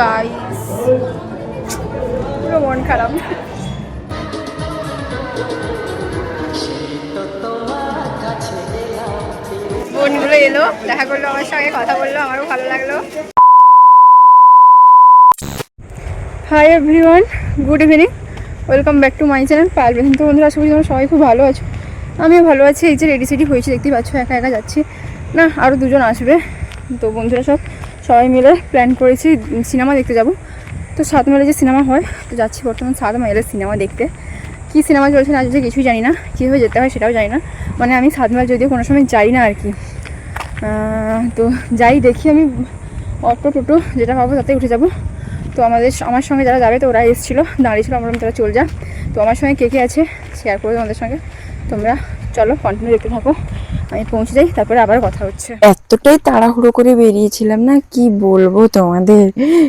Guys পুরো মন খারাপ। বোনগুলো এলো, দেখা করল আমার সঙ্গে, কথা বলল, আমারও ভালো লাগল। Hi everyone good evening welcome back to my channel পাল তো বন্ধুরা, আশা করি তোমরা সবাই খুব ভালো আছো। আমিও ভালো আছি, এই যে রেডি সেডি হয়েছি দেখতেই পাচ্ছ, একা একা যাচ্ছি। না আরও দুজন আসবে। তো বন্ধুরা সব সবাই মিলে প্ল্যান করেছি, সিনেমা দেখতে যাব। তো সাত মাইলে যে সিনেমা হয়, তো যাচ্ছি বর্তমান সাত মাইলের সিনেমা দেখতে। কী সিনেমা চলছে না চলছে কিছুই জানি না, কীভাবে যেতে হয় সেটাও জানি না। মানে আমি সাত মাইল যদিও কোনো সময় যাই না আর কি। তো যাই দেখি আমি, অটো টোটো যেটা পাবো তাতে উঠে যাব। তো আমাদের আমার সঙ্গে যারা যাবে তো ওরা এসেছিল, দাঁড়িয়েছিল আমরা তারা চল যা তো আমার সঙ্গে কে কে আছে শেয়ার করব তোমাদের সঙ্গে। তোমরা চলো কন্টিনিউ দেখতে থাকো। আমি পৌঁছে যাই, তারপরে আবার কথা হচ্ছে। এতটাই তাড়াহুড়ো করে বেরিয়েছিলাম না? কি বলব তোমাদের?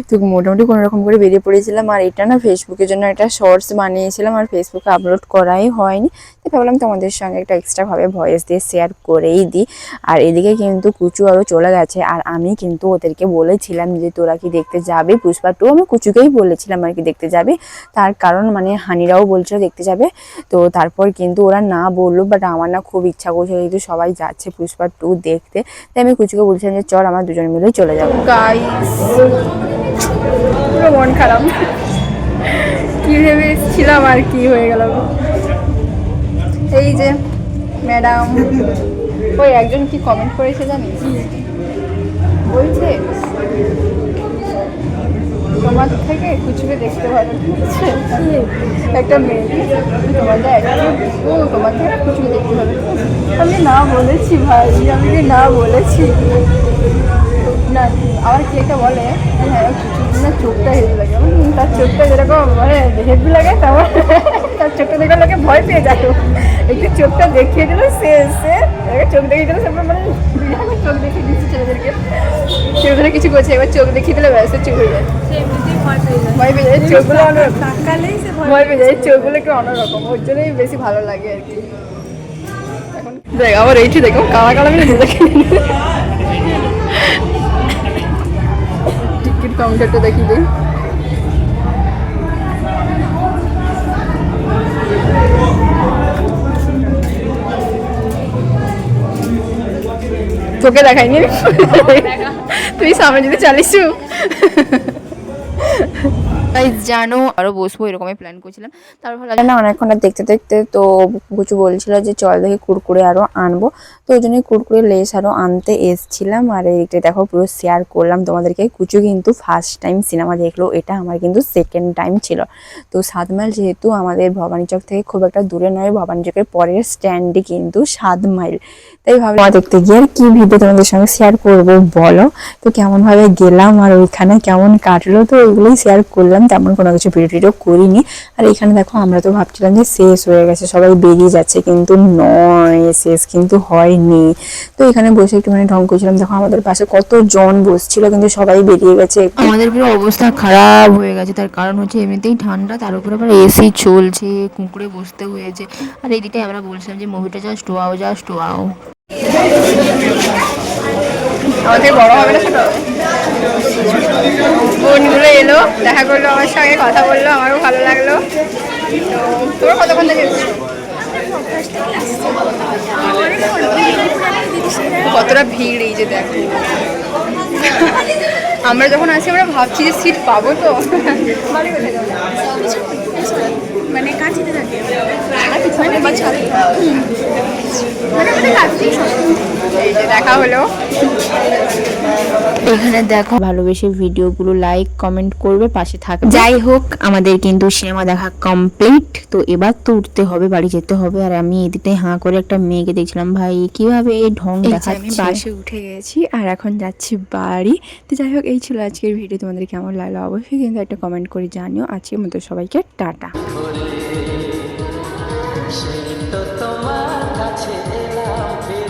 তো মোটামুটি কোনো রকম করে বেরিয়ে পড়েছিলাম। আর এটা না ফেসবুকের জন্য একটা শর্টস বানিয়েছিলাম আর ফেসবুকে আপলোড করাই হয়নি। তো ভাবলাম তোমাদের সঙ্গে একটা এক্সট্রা ভাবে ভয়েস দিয়ে শেয়ার করেই দিই। আর এদিকে কিন্তু কুচু আরও চলে গেছে। আর আমি কিন্তু ওদেরকে বলেছিলাম যে, তোরা কি দেখতে যাবে? পুষ্পা টু আমি কুচুকেই বলেছিলাম আর কি, দেখতে যাবে? তার কারণ মানে হানিরাও বলছিল দেখতে যাবে। তো তারপর কিন্তু ওরা না বলল বাট আমার না খুব ইচ্ছা করছে যেহেতু সবাই যাচ্ছে পুষ্পা টু দেখতে, তাই আমি কুচুকে বলছিলাম যে চল আমার দুজন মিলে চলে যাব। মন খারাপ। কি ভেবে এসেছিলাম আর কি হয়ে গেল। এই যে ম্যাডাম ওই একজন কি কমেন্ট করেছে জানিস? বলছে। তোমার থেকে কুচুকে দেখতে ভালো একটা মেয়ে, তোমার যা ও তোমার থেকে কুচুকে দেখতে ভালো আমি না বলেছি ভাই, আমি না বলেছি। না আবার কি একটা বলে? হ্যাঁ না চোখটা হেভি লাগে। তার চোখটা যেরকম মানে হেভি লাগে তেমন চোখটা দেখে লোকে ভয় পেয়ে যায়। একটু চোখটা দেখিয়ে দিল সে সে এবার চোখ দেখিয়ে দিল সেরকম মানে চোখ দেখিয়ে দিচ্ছে ছেলেদেরকে। কিছু করছে এবার চোখ দেখিয়ে দিলে ব্যাস চুপ হয়ে যায়। ভয় পেয়ে যায়। চোখগুলো অন্যরকম ভয় পেয়ে যায়। চোখগুলো একটু অন্যরকম ওর জন্যই বেশি ভালো লাগে আর কি। দেখ আবার এইটি দেখো কালা কালা মিলে দেখে টিকিট কাউন্টারটা দেখি দিই। তোকে দেখাইনি? তুই সামনে যদি চালিসু। তাই জানো। আরও বসবো এরকমই প্ল্যান করছিলাম। তারপর ভালো না অনেকক্ষণ দেখতে দেখতে তো কুচু বলছিল যে চল দেখি কুরকুরে আরও আনব। তো ওই জন্যই কুরকুরে লেস আরও আনতে এসছিলাম। আর এইটা দেখো পুরো শেয়ার করলাম তোমাদেরকে। কুচু কিন্তু ফার্স্ট টাইম সিনেমা দেখল এটা আমার কিন্তু সেকেন্ড টাইম ছিল। তো সাত মাইল যেহেতু আমাদের ভবানীচক থেকে খুব একটা দূরে নয় ভবানীচকের পরের স্ট্যান্ডে কিন্তু সাত মাইল তাই ভাবলাম দেখতে গিয়ে আর কি ভিডিও তোমাদের সঙ্গে শেয়ার করব বলো। তো কেমন ভাবে গেলাম আর ওইখানে কেমন কাটলো তো ওইগুলোই শেয়ার করলাম। তেমন কোনো কিছু ভিডিও টিডিও করিনি। আর এখানে দেখো আমরা তো ভাবছিলাম যে শেষ হয়ে গেছে সবাই বেরিয়ে যাচ্ছে কিন্তু নয় শেষ কিন্তু হয়নি। তো এখানে বসে একটুখানি ঢং করছিলাম দেখো আমাদের পাশে কত জন বসছিল কিন্তু সবাই বেরিয়ে গেছে আমাদের পুরো অবস্থা খারাপ হয়ে গেছে তার কারণ হচ্ছে এমনিতেই ঠান্ডা তার উপর আবার এসি চলছে কুঁকড়ে বসতে হয়েছে। আর এদিকে আমরা বলছিলাম যে মুভিটা জাস্ট ওয়াও জাস্ট ওয়াও আমাদের বড় হবে না ছোট? হবে বোনগুলো এলো দেখা করল আমার সঙ্গে কথা বলল আমারও ভালো লাগল। তো তোমরা কতক্ষণ থেকে কতটা ভিড় এই যে দেখো। আমরা যখন আসি আমরা ভাবছি যে সিট পাবো তো। মানে থাকে? যে দেখা হলো। এখানে দেখো ভালোবেসে ভিডিওগুলো লাইক কমেন্ট করবে পাশে থাকবে। যাই হোক আমাদের কিন্তু সিনেমা দেখা কমপ্লিট তো এবার তো উঠতে হবে বাড়ি যেতে হবে। আর আমি এদিকে হাঁ করে একটা মেয়েকে দেখছিলাম ভাই কীভাবে এই ঢং দেখাচ্ছে? বাসে উঠে গেছি আর এখন যাচ্ছি বাড়ি। তো যাই হোক এই ছিল আজকের ভিডিও তোমাদের কেমন লাগল অবশ্যই কিন্তু একটা কমেন্ট করে জানিও। আজকের মতো সবাইকে টাটা। 谁都懂。